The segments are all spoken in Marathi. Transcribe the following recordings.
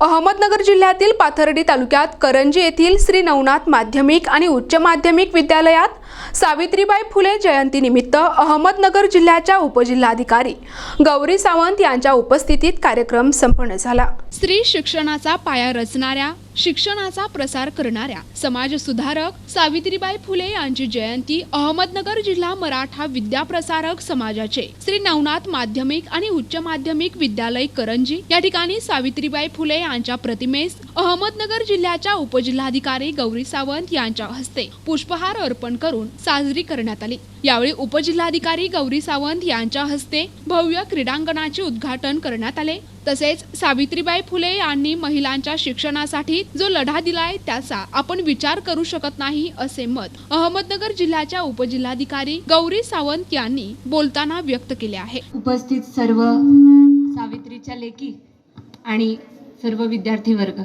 अहमदनगर जिल्ह्यातील पाथर्डी तालुक्यात करंजी येथील श्री नवनाथ माध्यमिक आणि उच्च माध्यमिक विद्यालयात सावित्रीबाई फुले जयंतीनिमित्त अहमदनगर जिल्ह्याच्या उपजिल्हाधिकारी गौरी सावंत यांच्या उपस्थितीत कार्यक्रम संपन्न झाला. स्त्री शिक्षणाचा पाया रचणाऱ्या शिक्षणाचा प्रसार करणाऱ्या समाज सुधारक सावित्रीबाई फुले यांची जयंती अहमदनगर जिल्हा मराठा विद्याप्रसारक समाजाचे श्री नवनाथ माध्यमिक आणि उच्च माध्यमिक विद्यालय करंजी या ठिकाणी सावित्रीबाई फुले यांच्या प्रतिमेस अहमदनगर जिल्ह्याच्या उपजिल्हाधिकारी गौरी सावंत यांच्या हस्ते पुष्पहार अर्पण करून साजरी करण्यात आली. यावेळी उपजिल्हाधिकारी गौरी सावंत यांच्या हस्ते भव्य क्रीडांगणाचे उद्घाटन करण्यात आले. तसेच सावित्रीबाई फुले यांनी महिलांच्या शिक्षणासाठी जो लढा दिलाय त्याचा आपण विचार करू शकत नाही असे मत अहमदनगर जिल्ह्याच्या उपजिल्हाधिकारी गौरी सावंत यांनी बोलताना व्यक्त केले आहे. उपस्थित सर्व सावित्रीच्या लेखी आणि सर्व विद्यार्थी वर्ग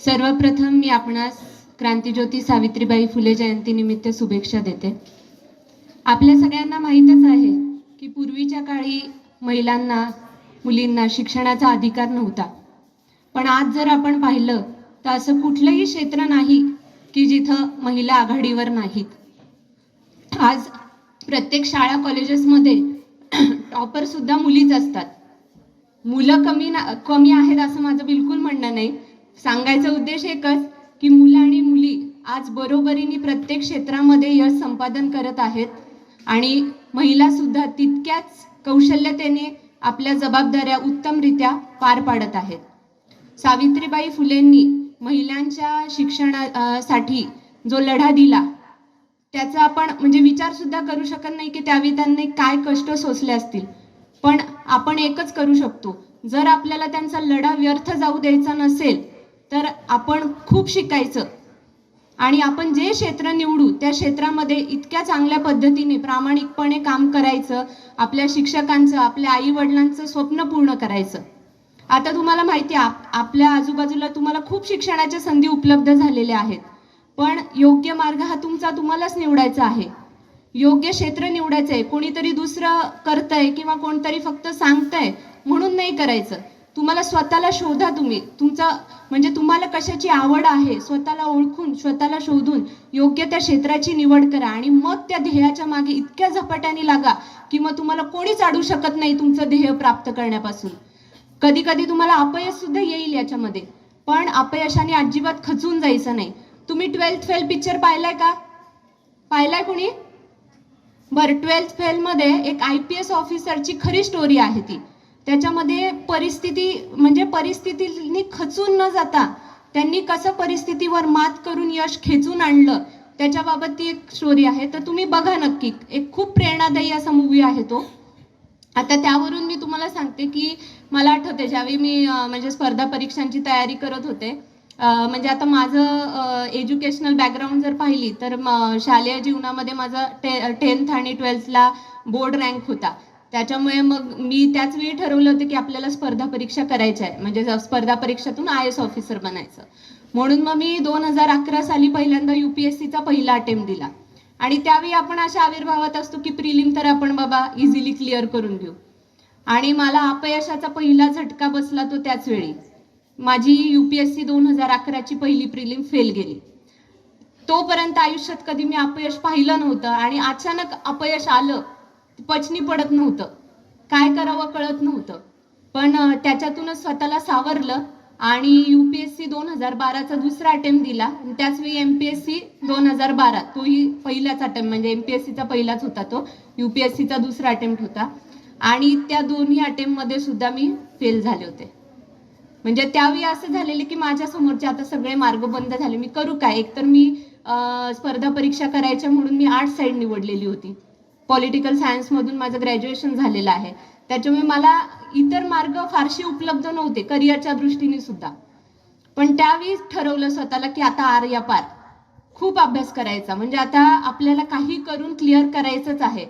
सर्वप्रथम मी आपणास क्रांतीज्योती सावित्रीबाई फुले जयंतीनिमित्त शुभेच्छा देते. आपल्या सगळ्यांना माहीतच आहे की पूर्वीच्या काळी महिलांना मुलींना शिक्षणाचा अधिकार नव्हता. पण आज जर आपण पाहिलं तर असं कुठलंही क्षेत्र नाही की जिथं महिला आघाडीवर नाहीत. आज प्रत्येक शाळा कॉलेजेसमध्ये टॉपरसुद्धा मुलीच असतात. मुलं कमी ना कमी आहेत असं माझं बिलकुल म्हणणं नाही. सांगायचा उद्देश एकच की मुलं आणि मुली आज बरोबरीने प्रत्येक क्षेत्रामध्ये यश संपादन करत आहेत. आणि महिला सुद्धा तितक्याच कौशल्यतेने आपल्या जबाबदाऱ्या उत्तमरित्या पार पाडत आहेत. सावित्रीबाई फुलेंनी महिलांच्या शिक्षणासाठी जो लढा दिला त्याचा आपण म्हणजे विचार सुद्धा करू शकत नाही की त्यावेळी त्यांनी काय कष्ट सोसले असतील. पण आपण एकच करू शकतो. जर आपल्याला त्यांचा लढा व्यर्थ जाऊ द्यायचा नसेल तर आपण खूप शिकायचं. आणि आपण जे क्षेत्र निवडू त्या क्षेत्रामध्ये इतक्या चांगल्या पद्धतीने प्रामाणिकपणे काम करायचं आपल्या शिक्षकांचं आपल्या आई वडिलांचं स्वप्न पूर्ण करायचं. आता तुम्हाला माहिती आहे आप- आपल्या आजूबाजूला तुम्हाला खूप शिक्षणाच्या संधी उपलब्ध झालेल्या आहेत. पण योग्य मार्ग हा तुमचा तुम्हालाच निवडायचा आहे. योग्य क्षेत्र निवडायचं आहे कोणीतरी दुसरं करतंय किंवा कोणतरी फक्त सांगतंय म्हणून नाही करायचं. तुम्हाला स्वतःला शोधा तुम्ही. तुमचा म्हणजे तुम्हाला कशाची आवड आहे स्वतःला ओळखून स्वतःला शोधून योग्य त्या क्षेत्राची निवड करा आणि मग त्या ध्येयाच्या मागे इतक्या झपाट्याने लागा की मग तुम्हाला कोणीच अडू शकत नाही तुमचं ध्येय प्राप्त करण्यापासून. कधी कधी तुम्हाला अपयश सुद्धा येईल याच्यामध्ये पण अपयशाने अजिबात खचून जायचं नाही. तुम्ही ट्वेल्थ फेल पिक्चर पाहिलाय का? पाहिलाय कुणी? बरं ट्वेल्थ फेलमध्ये एक आय पी एस ऑफिसरची खरी स्टोरी आहे ती. त्याच्यामध्ये परिस्थिती म्हणजे परिस्थितीनी खचून न जाता त्यांनी कसं परिस्थितीवर मात करून यश खेचून आणलं त्याच्याबाबत ती एक स्टोरी आहे. तर तुम्ही बघा नक्की. एक खूप प्रेरणादायी असा मूवी आहे तो. आता त्यावरून मी तुम्हाला सांगते की मला आठवते ज्यावेळी मी म्हणजे स्पर्धा परीक्षांची तयारी करत होते म्हणजे आता माझं एज्युकेशनल बॅकग्राऊंड जर पाहिली तर शालेय जीवनामध्ये माझं टे टेन्थ आणि ट्वेल्थला बोर्ड रँक होता. त्याच्यामुळे मग मी त्याच वेळी ठरवलं होतं की आपल्याला स्पर्धा परीक्षा करायच्या आहे. म्हणजे स्पर्धा परीक्षातून आय एस ऑफिसर बनायचं. म्हणून मग मी दोन हजार अकरा साली पहिल्यांदा युपीएससीचा पहिला अटेम्प्ट दिला. आणि त्यावेळी आपण अशा आविर्भावात असतो की प्रिलिम तर आपण बाबा इझिली क्लिअर करून घेऊ. आणि मला अपयशाचा पहिला झटका बसला तो त्याच वेळी. माझी युपीएससी दोन हजार अकराची पहिली प्रिलिम फेल गेली. तोपर्यंत आयुष्यात कधी मी अपयश पाहिलं नव्हतं आणि अचानक अपयश आलं. पचनी पडत नव्हतं. काय करावं कळत नव्हतं. पण त्याच्यातूनच स्वतःला सावरलं आणि युपीएससी दोन हजार बाराचा दुसरा अटेम्प्ट दिला. आणि त्याच वेळी एमपीएससी दोन हजार बारा तोही पहिलाच अटेम्प्ट म्हणजे एमपीएससीचा पहिलाच होता तो. युपीएससीचा दुसरा अटेम्प्ट होता. आणि त्या दोन्ही अटेम्प्टमध्ये सुद्धा मी फेल झाले होते. म्हणजे त्यावेळी असं झालेलं की माझ्या समोरचे आता सगळे मार्ग बंद झाले. मी करू काय? एकतर मी स्पर्धा परीक्षा करायच्या म्हणून मी आर्ट साईड निवडलेली होती. पॉलिटिकल सायन्समधून माझं ग्रॅज्युएशन झालेलं आहे. त्याच्यामुळे मला इतर मार्ग फारसे उपलब्ध नव्हते करिअरच्या दृष्टीने सुद्धा. पण त्यावेळी ठरवलं स्वतःला की आता आर या पार. खूप अभ्यास करायचा. म्हणजे आता आपल्याला काही करून क्लिअर करायचंच आहे.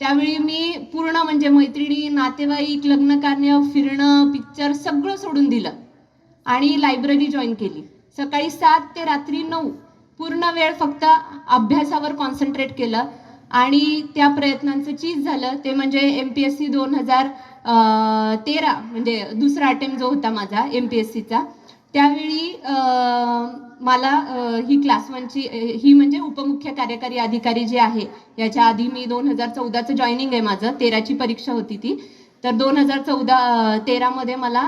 त्यावेळी मी पूर्ण म्हणजे मैत्रिणी नातेवाईक लग्न कार्य फिरणं पिक्चर सगळं सोडून दिलं. आणि लायब्ररी जॉईन केली. सकाळी सात ते रात्री नऊ पूर्ण वेळ फक्त अभ्यासावर कॉन्सन्ट्रेट केलं. आणि त्या प्रयत्नांचं चीज झालं. ते म्हणजे एम पी एस सी दोन हजार तेरा म्हणजे दुसरा अटेम्प्ट जो होता माझा एम पी एस सीचा त्यावेळी मला ही क्लास वनची ही म्हणजे उपमुख्य कार्यकारी अधिकारी जे आहे याच्या आधी मी दोन हजार चौदाचं जॉईनिंग आहे माझं तेराची परीक्षा होती ती. तर दोन हजार चौदा तेरामध्ये मला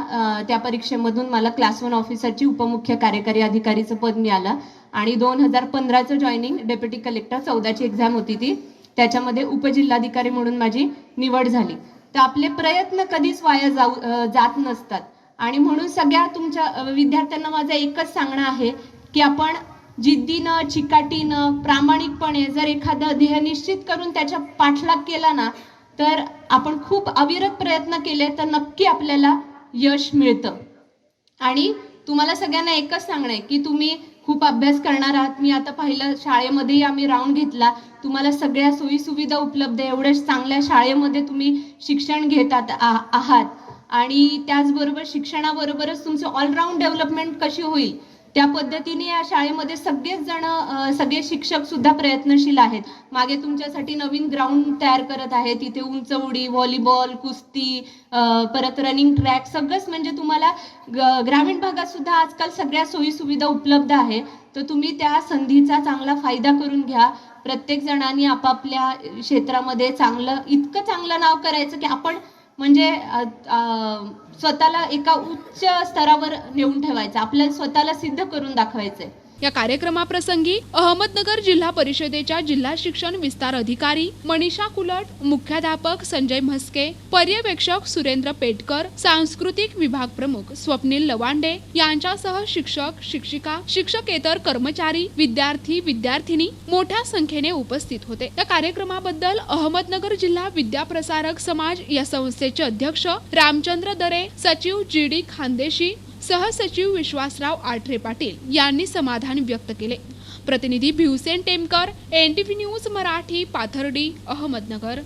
त्या परीक्षेमधून मला क्लास वन ऑफिसरची उपमुख्य कार्यकारी अधिकारीचं पद मिळालं. आणि दोन हजार पंधराचं जॉईनिंग डेप्युटी कलेक्टर चौदाची एक्झाम होती ती. त्याच्यामध्ये उपजिल्हाधिकारी म्हणून माझी निवड झाली. तर आपले प्रयत्न कधीच वाया जाऊ जात नसतात. आणि म्हणून सगळ्या तुमच्या विद्यार्थ्यांना माझं एकच सांगणं आहे की आपण जिद्दीनं चिकाटीनं प्रामाणिकपणे जर एखादं ध्येय निश्चित करून त्याच्या पाठलाग केला ना तर आपण खूप अविरत प्रयत्न केले तर नक्की आपल्याला यश मिळतं. आणि तुम्हाला सगळ्यांना एकच सांगणं आहे की तुम्ही खूप अभ्यास करणार आहात. मी आता पाहिलं शाळेमध्येही आम्ही राऊंड घेतला. तुम्हाला सगळ्या सोयीसुविधा उपलब्ध आहे. एवढ्या चांगल्या शाळेमध्ये तुम्ही शिक्षण घेतात आहात. आणि त्याचबरोबर शिक्षणाबरोबरच तुमचं ऑलराऊंड डेव्हलपमेंट कशी होईल? त्या पद्धतीने या शाळेमध्ये सगळेच जण सगळे शिक्षक सुद्धा प्रयत्नशील आहेत. मागे तुमच्यासाठी नवीन ग्राउंड तयार करत आहेत. तिथे उंच उडी व्हॉलीबॉल कुस्ती परत रनिंग ट्रॅक सगळंच म्हणजे तुम्हाला ग- ग्रामीण भागात सुद्धा आजकाल सगळ्या सोयी सुविधा उपलब्ध आहे. तर तुम्ही त्या संधीचा चांगला फायदा करून घ्या. प्रत्येक जणांनी आपापल्या क्षेत्रामध्ये चांगलं इतकं चांगलं नाव करायचं की आपण म्हणजे स्वतःला एका उच्च स्तरावर नेऊन ठेवायचं. आपल्याला स्वतःला सिद्ध करून दाखवायचं आहे या कार्यक्रमाप्रसंगी अहमदनगर जिल्हा परिषदेच्या जिल्हा शिक्षण विस्तार अधिकारी मनीषा कुलट मुख्याध्यापक संजय म्हस्के पर्यवेक्षक सुरेंद्र पेटकर सांस्कृतिक विभाग प्रमुख स्वप्नील लवांडे यांच्यासह शिक्षक शिक्षिका शिक्षकेतर कर्मचारी विद्यार्थी विद्यार्थिनी मोठ्या संख्येने उपस्थित होते. या कार्यक्रमाबद्दल अहमदनगर जिल्हा विद्याप्रसारक समाज या संस्थेचे अध्यक्ष रामचंद्र दरे सचिव जी डी खानदेशी सहसचिव विश्वासराव आठरे पाटील यांनी समाधान व्यक्त केले. प्रतिनिधी भिवसेन टेमकर एनटीव्ही न्यूज मराठी पाथर्डी अहमदनगर.